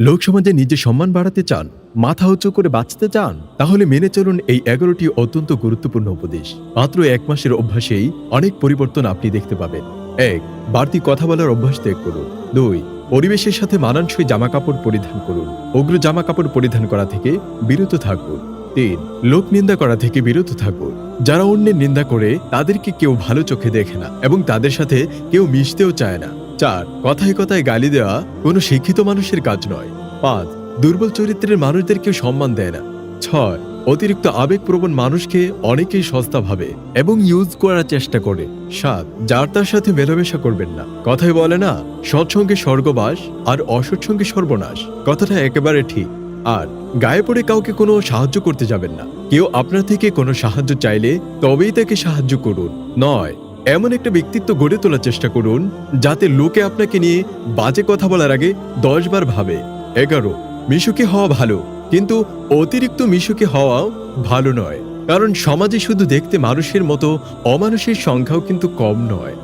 লোকসমাজে নিজের সম্মান বাড়াতে চান, মাথা উঁচু করে বাঁচতে চান, তাহলে মেনে চলুন এই এগারোটি অত্যন্ত গুরুত্বপূর্ণ উপদেশ। মাত্র এক মাসের অভ্যাসেই অনেক পরিবর্তন আপনি দেখতে পাবেন। এক, বাড়তি কথা বলার অভ্যাস ত্যাগ করুন। দুই, পরিবেশের সাথে মানানসই জামা কাপড় পরিধান করুন। উগ্র জামা কাপড় পরিধান করা থেকে বিরত থাকুন। তিন, লোক নিন্দা করা থেকে বিরত থাকুন। যারা অন্যের নিন্দা করে, তাদেরকে কেউ ভালো চোখে দেখে না এবং তাদের সাথে কেউ মিশতেও চায় না। চার, কথায় কথায় গালি দেওয়া কোনো শিক্ষিত মানুষের কাজ নয়। পাঁচ, দুর্বল চরিত্রের মানুষদেরকে সম্মান দেয় না। ছয়, অতিরিক্ত আবেগপ্রবণ মানুষকে অনেকেই সস্তা ভাবে এবং ইউজ করার চেষ্টা করে। সাত, যার তার সাথে মেলামেশা করবেন না। কথায় বলে না সৎসঙ্গে স্বর্গবাস আর অসৎসঙ্গে সর্বনাশ। কথাটা একেবারে ঠিক। আর গায়ে পড়ে কাউকে কোনো সাহায্য করতে যাবেন না। কেউ আপনার থেকে কোনো সাহায্য চাইলে তবেই তাকে সাহায্য করুন। নয় এমন একটা ব্যক্তিত্ব গড়ে তোলার চেষ্টা করুন, যাতে লোকে আপনাকে নিয়ে বাজে কথা বলার আগে দশবার ভাবে। এগারো, মিশুকে হওয়া ভালো, কিন্তু অতিরিক্ত মিশুকে হওয়াও ভালো নয়। কারণ সমাজে শুধু দেখতে মানুষের মতো অমানুষের সংখ্যাও কিন্তু কম নয়।